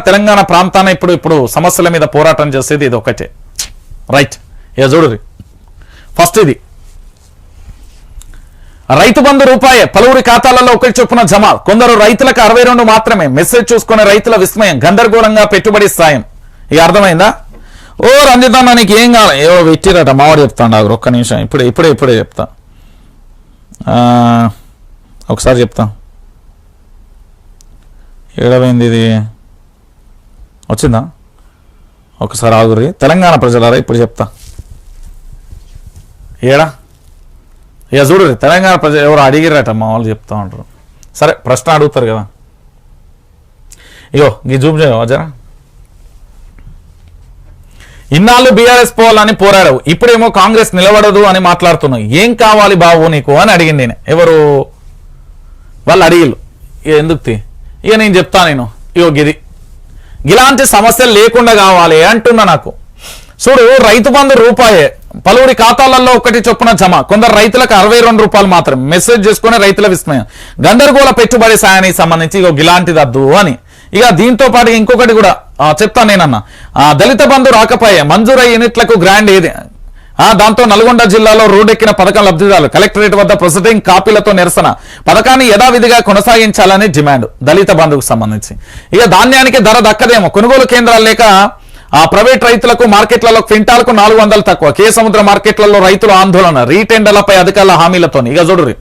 తెలంగాణ ప్రాంతాన ఇప్పుడు ఇప్పుడు సమస్యల మీద పోరాటం చేసేది ఇది ఒకటే. రైట్. ఇక చూడరు ఫస్ట్ ఇది. రైతు బంధు రూపాయే. పలువురి ఖాతాలలో ఒకటి చొప్పున జమ. కొందరు రైతులకు అరవై రెండు మాత్రమే. మెసేజ్ చూసుకునే రైతుల విస్మయం. గందరగోళంగా పెట్టుబడి సాయం. ఇక అర్థమైందా? ఓ రంజిత్ నీకు ఏం కావాలి? ఏవో పెట్టిరట. మావాడు చెప్తాను నాకు ఒక్క నిమిషం. ఇప్పుడే ఇప్పుడే ఇప్పుడే చెప్తా. ఒకసారి చెప్తా. ఏడవైంది ఇది? వచ్చిందా? ఒకసారి ఆగురి. తెలంగాణ ప్రజలారా ఇప్పుడు చెప్తా. ఏడా? ఇక చూడు తెలంగాణ ప్రజలు ఎవరు అడిగిరట మా వాళ్ళు చెప్తా ఉంటారు. సరే ప్రశ్న అడుగుతారు కదా. ఇగో ఈ జూమ్ చేయవా జరా. ఇన్నాళ్ళు బీఆర్ఎస్ పోవాలని పోరాడావు ఇప్పుడేమో కాంగ్రెస్ నిలబడదు అని మాట్లాడుతున్నావు. ఏం కావాలి బాబు నీకు అని అడిగింది నేను. ఎవరు? వాళ్ళు అడిగిళ్ళు ఇక ఎందుకు ఇక నేను చెప్తా నేను. ఇగో గిది. ఇలాంటి సమస్యలు లేకుండా కావాలి అంటున్నా నాకు. చూడు రైతు బంధు రూపాయే. పలువురి ఖాతాలలో ఒకటి చొప్పున జమ. కొందరు రైతులకు అరవై రెండు రూపాయలు మాత్రం మెసేజ్ చేసుకునే రైతుల విస్మయం. గందరగోళ పెట్టుబడి సాయానికి సంబంధించి ఇక ఇలాంటిది అద్దు అని. ఇక దీంతో పాటు ఇంకొకటి కూడా చెప్తాను నేనన్నా. ఆ, దళిత బంధు రాకపోయే. మంజూరై యూనిట్లకు గ్రాండ్ ఏది? దాంతో నల్గొండ జిల్లాలో రోడ్డెక్కిన పథకం లబ్ధిదారులు కలెక్టరేట్ వద్ద ప్రొసీడింగ్ కాపీలతో నిరసన. పథకాన్ని యథావిధిగా కొనసాగించాలని డిమాండ్ దళిత బంధుకు సంబంధించి. ఇక ధాన్యానికి ధర దక్కదేమో. కొనుగోలు కేంద్రాలు లేక ఆ ప్రైవేట్ రైతులకు మార్కెట్లలో క్వింటాల్కు నాలుగు వందలు తక్కువ. కే సముద్ర మార్కెట్లలో రైతుల ఆందోళన రీటెండర్లపై అధికారుల హామీలతో ఇక చూడరు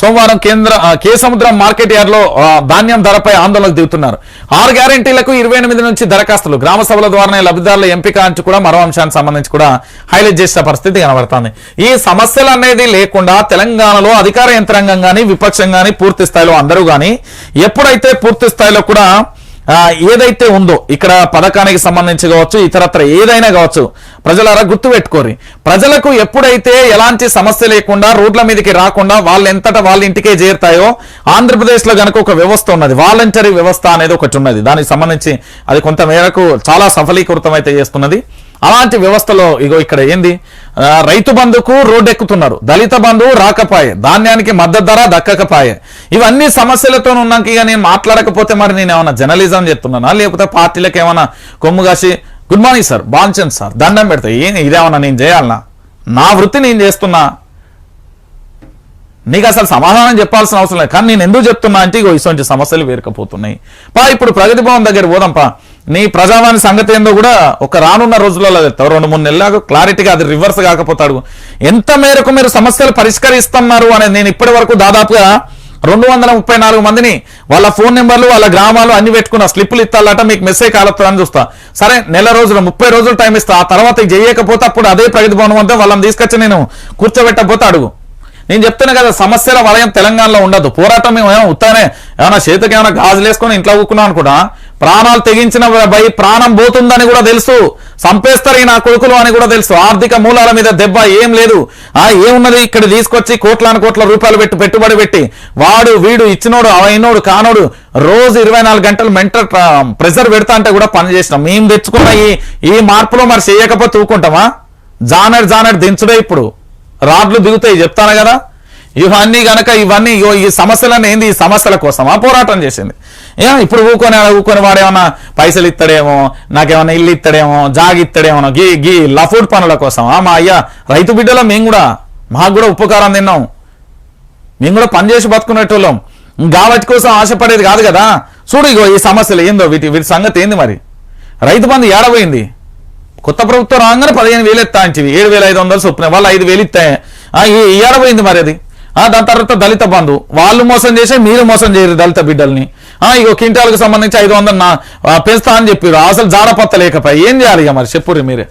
సోమవారం కేంద్ర కే సముద్రం మార్కెట్ యార్డ్లో ధాన్యం ధరపై ఆందోళనకు దిగుతున్నారు. ఆరు గ్యారెంటీలకు ఇరవై ఎనిమిది నుంచి దరఖాస్తులు. గ్రామ సభల ద్వారానే లబ్ధిదారుల ఎంపిక అంచు కూడా మరో అంశానికి సంబంధించి కూడా హైలైట్ చేసిన పరిస్థితి కనబడుతుంది. ఈ సమస్యలు అనేది లేకుండా తెలంగాణలో అధికార యంత్రాంగం కానీ విపక్షం కానీ పూర్తి స్థాయిలో అందరూ కానీ ఎప్పుడైతే పూర్తి స్థాయిలో కూడా ఏదైతే ఉందో ఇక్కడ పథకానికి సంబంధించి కావచ్చు ఇతరత్ర ఏదైనా కావచ్చు ప్రజలారా గుర్తు పెట్టుకోరి ప్రజలకు ఎప్పుడైతే ఎలాంటి సమస్య లేకుండా రోడ్ల మీదకి రాకుండా వాళ్ళు వాళ్ళ ఇంటికే చేరుతాయో ఆంధ్రప్రదేశ్లో గనక ఒక వ్యవస్థ ఉన్నది వాలంటరీ వ్యవస్థ అనేది ఒకటి ఉన్నది. దానికి సంబంధించి అది కొంత మేరకు చాలా సఫలీకృతం అయితే చేస్తున్నది. అలాంటి వ్యవస్థలో ఇగో ఇక్కడ ఏంది? రైతు బంధుకు రోడ్డు ఎక్కుతున్నారు దళిత బంధువు రాకపాయే. ధాన్యానికి మద్దతు ధర దక్కకపాయే. ఇవన్నీ సమస్యలతో ఉన్నాక ఇక నేను మాట్లాడకపోతే మరి నేను ఏమైనా జర్నలిజం చెప్తున్నానా? లేకపోతే పార్టీలకు ఏమైనా కొమ్ము కాసి గుడ్ మార్నింగ్ సార్ బాంచంద్ సార్ దండం పెడతా. ఏం ఇదేమన్నా నేను చేయాలనా? నా వృత్తి నేను చేస్తున్నా. నీకు అసలు సమాధానం చెప్పాల్సిన అవసరం లేదు. కానీ నేను ఎందుకు చెప్తున్నా అంటే ఇగో ఇటువంటి సమస్యలు వేరకపోతున్నాయి. పా ఇప్పుడు ప్రగతి భవన్ దగ్గర పోదాం పా. నీ ప్రజావాణి సంగతి ఏందో కూడా ఒక రానున్న రోజులలో చెప్తావు రెండు మూడు నెలలకు క్లారిటీగా అది రివర్స్ కాకపోతాడు. ఎంత మేరకు మీరు సమస్యలు పరిష్కరిస్తున్నారు అనేది నేను ఇప్పటి వరకు దాదాపుగా రెండు వందల ముప్పై నాలుగు మందిని వాళ్ళ ఫోన్ నెంబర్లు వాళ్ళ గ్రామాలు అన్ని పెట్టుకున్న స్లిప్పులు ఇస్తాలట మీకు మెసేజ్ కాలొస్తుందని చూస్తా. సరే నెల రోజులు ముప్పై రోజులు టైం ఇస్తా. ఆ తర్వాత చేయకపోతే అప్పుడు అదే ప్రగతి భవనం అంతా వాళ్ళని తీసుకొచ్చి నేను కూర్చోబెట్టకపోతే అడుగు. నేను చెప్తున్నా కదా సమస్యల వలయం తెలంగాణలో ఉండదు. పోరాటం మేము ఏమైనా ఉత్తానే ఏమైనా చేతికి ఏమైనా గాజులు వేసుకొని ఇంట్లో ఊక్కున్నాం అనుకున్నా ప్రాణాలు తెగించిన భయ ప్రాణం పోతుందని కూడా తెలుసు. సంపేస్తారు ఈ నా కొడుకులు అని కూడా తెలుసు. ఆర్థిక మూలాల మీద దెబ్బ ఏం లేదు. ఆ ఏమున్నది? ఇక్కడ తీసుకొచ్చి కోట్లాను కోట్ల రూపాయలు పెట్టి పెట్టుబడి పెట్టి వాడు వీడు ఇచ్చినోడు అయినోడు కానోడు రోజు ఇరవై నాలుగు గంటలు మెంటల్ ప్రెషర్ పెడతా అంటే కూడా పని చేసినాం. మేము తెచ్చుకున్న ఈ ఈ మార్పులో మరి చేయకపోతే ఊకుంటామా? జానర్ జానర్ దించుడే ఇప్పుడు. రాడ్లు దిగుతాయి చెప్తాను కదా? ఇవన్నీ గనక ఇవన్నీ ఇగో ఈ సమస్యలన్నీ ఏంది? ఈ సమస్యల కోసమా పోరాటం చేసింది. ఏ ఇప్పుడు ఊకొని ఊకొని వాడేమన్నా పైసలు ఇస్తాడేమో నాకేమన్నా ఇల్లు ఇస్తాడేమో జాగి ఇస్తాడేమో గీ గీ లఫూడ్ పనుల కోసమా మా అయ్యా రైతు బిడ్డలో మేము కూడా మాకు కూడా ఉపకారం తిన్నాం. మేము కూడా పనిచేసి బతుకునేటోళ్ళం. ఇంకా కోసం ఆశపడేది కాదు కదా. చూడు ఇగో ఈ సమస్యలు ఏందో వీటి వీటి సంగతి ఏంది మరి? రైతు బంధు ఏడబోయింది? కొత్త ప్రభుత్వం రాగానే పదిహేను వేలు ఎత్తా అంటివి. ఏడు వేల ఐదు వందలు చొప్పున. వాళ్ళు ఐదు వేలు ఇస్తాయి ఆ, ఈ- ఏడబోయింది మరి అది? దాని తర్వాత దళిత బంధు. వాళ్ళు మోసం చేసి మీరు మోసం చేయరు దళిత బిడ్డల్ని. ఇగో కింటాలకు సంబంధించి ఐదు వందలు పెంచుతా అని చెప్పారు అసలు జాడపత్త లేకపోయి ఏం చేయాలి ఇక మరి? చెప్పుర్రి మీరే.